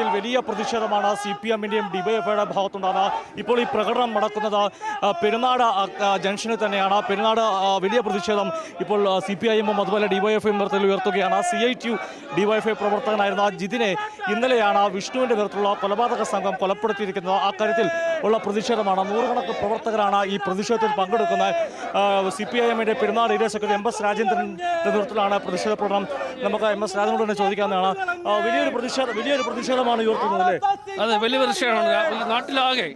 ിൽ വലിയ പ്രതിഷേധമാണ് സി പി എമ്മിന്റെയും ഡിവൈഎഫ്ഐയുടെ ഭാഗത്തുണ്ടാകുന്നത് ഇപ്പോൾ ഈ പ്രകടനം നടക്കുന്നത് പെരുന്നാട് ജംഗ്ഷനിൽ തന്നെയാണ്. പെരുന്നാട് വലിയ പ്രതിഷേധം ഇപ്പോൾ സി പി ഐ എമ്മും അതുപോലെ ഡിവൈഎഫ്ഐ നേതൃത്വത്തിൽ ഉയർത്തുകയാണ്. C I T U DYFI പ്രവർത്തകനായിരുന്ന ജിതിനെ ഇന്നലെയാണ് വിഷ്ണുവിന്റെ നേതൃത്വത്തിലുള്ള കൊലപാതക സംഘം കൊലപ്പെടുത്തിയിരിക്കുന്നത്. ആ കാര്യത്തിൽ ഉള്ള പ്രതിഷേധമാണ്. നൂറുകണക്കിന് പ്രവർത്തകരാണ് ഈ പ്രതിഷേധത്തിൽ പങ്കെടുക്കുന്നത്. സി പി ഐ എമ്മിന്റെ Perunad area secretary M S രാജേന്ദ്രന്റെ നേതൃത്വത്തിലാണ് പ്രതിഷേധ പ്രകടനം. നമുക്ക് എം എസ് രാജനോട് തന്നെ ചോദിക്കാവുന്നതാണ്. വലിയൊരു പ്രതിഷേധം വലിയൊരു പ്രതിഷേധമാണ് ഉയർത്തുന്നത് അല്ലേ? അതെ വലിയ പ്രതിഷേധമാണ്. നാട്ടിലാകെ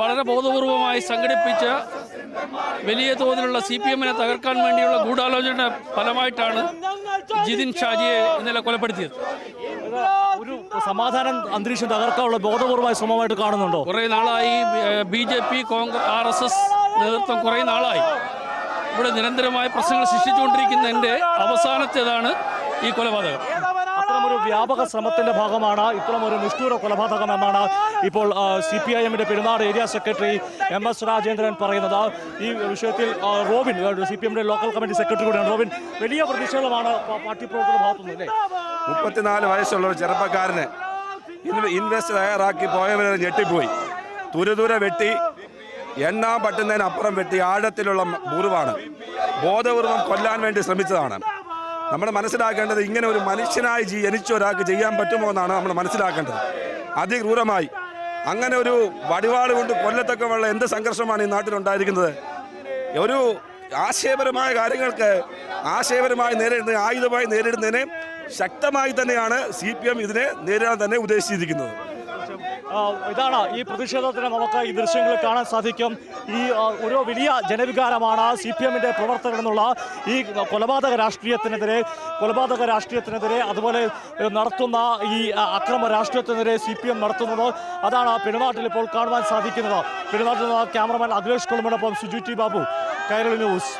വളരെ ബോധപൂർവമായി സംഘടിപ്പിച്ച വലിയ തോതിലുള്ള സി പി എമ്മിനെ തകർക്കാൻ വേണ്ടിയുള്ള ഗൂഢാലോചന ഫലമായിട്ടാണ് ജിതിൻ ഷാജിയെ ഇന്നലെ കൊലപ്പെടുത്തിയത്. ഒരു സമാധാനം അന്തരീക്ഷം തകർക്കാനുള്ള ബോധപൂർവമായ ശ്രമമായിട്ട് കാണുന്നുണ്ടോ? കുറേ നാളായി B J P Congress R S S നേതൃത്വം കുറേ നാളായി. ഇവിടെ നിരന്തരമായ പ്രശ്നങ്ങൾ സൃഷ്ടിച്ചുകൊണ്ടിരിക്കുന്നതിന്റെ അവസാനത്തേതാണ് ഈ കൊലപാതകം. അത്തരമൊരു വ്യാപക ശ്രമത്തിന്റെ ഭാഗമാണ്. ഇത്തരമൊരു നിഷ്ഠൂര കൊലപാതകം എന്നാണ് ഇപ്പോൾ സി പി ഐ എമ്മിന്റെ Perunad area secretary M S Rajendran പറയുന്നത്. ഈ വിഷയത്തിൽ റോബിൻ സി പി എമ്മിന്റെ ലോക്കൽ കമ്മിറ്റി സെക്രട്ടറി കൂടിയാണ് റോബിൻ. വലിയ പ്രതിഷേധമാണ് പാർട്ടി പ്രവർത്തകരുടെ ഭാഗത്തുനിന്ന് മുപ്പത്തിനാല് വയസ്സുള്ള ഒരു ചെറുപ്പക്കാരന് ഇൻവെസ്റ്റ് തയ്യാറാക്കി പോയവരെ ഞെട്ടിപ്പോയി. തുരുതുര വെട്ടി എണ്ണാൻ പറ്റുന്നതിനപ്പുറം വെട്ടി ആഴത്തിലുള്ള മുറിവാണ്. ബോധപൂർവം കൊല്ലാൻ വേണ്ടി ശ്രമിച്ചതാണ്. നമ്മൾ മനസ്സിലാക്കേണ്ടത് ഇങ്ങനെ ഒരു മനുഷ്യനായി ജനിച്ച ഒരാൾക്ക് ചെയ്യാൻ പറ്റുമോ എന്നാണ് നമ്മൾ മനസ്സിലാക്കേണ്ടത്. അതിക്രൂരമായി. അങ്ങനെ ഒരു വടിവാട് കൊണ്ട് കൊല്ലത്തക്കമുള്ള എന്ത് സംഘർഷമാണ് ഈ നാട്ടിലുണ്ടായിരിക്കുന്നത്? ഒരു ആശയപരമായ കാര്യങ്ങൾക്ക് ആശയപരമായി നേരിടുന്ന ആയുധമായി നേരിടുന്നതിനെ ശക്തമായി തന്നെയാണ് സി പി എം ഇതിനെ നേരിടാൻ തന്നെ ഉദ്ദേശിച്ചിരിക്കുന്നത്. ഇതാണ് ഈ പ്രതിഷേധത്തിന് നമുക്ക് ഈ ദൃശ്യങ്ങളിൽ കാണാൻ സാധിക്കും. ഈ ഒരു വലിയ ജനവികാരമാണ് സി പി എമ്മിന്റെ പ്രവർത്തകർ എന്നുള്ള ഈ കൊലപാതക രാഷ്ട്രീയത്തിനെതിരെ കൊലപാതക രാഷ്ട്രീയത്തിനെതിരെ അതുപോലെ നടത്തുന്ന ഈ അക്രമ രാഷ്ട്രീയത്തിനെതിരെ സി പി എം നടത്തുന്നത്. അതാണ് പെരുന്നാട്ടിൽ ഇപ്പോൾ കാണുവാൻ സാധിക്കുന്നത്. പെരുന്നാട്ടിൽ നിന്ന് ക്യാമറമാൻ അഖിലേഷ് കുളമ്പിനൊപ്പം സുജു ടി ബാബു കൈരളി ന്യൂസ്.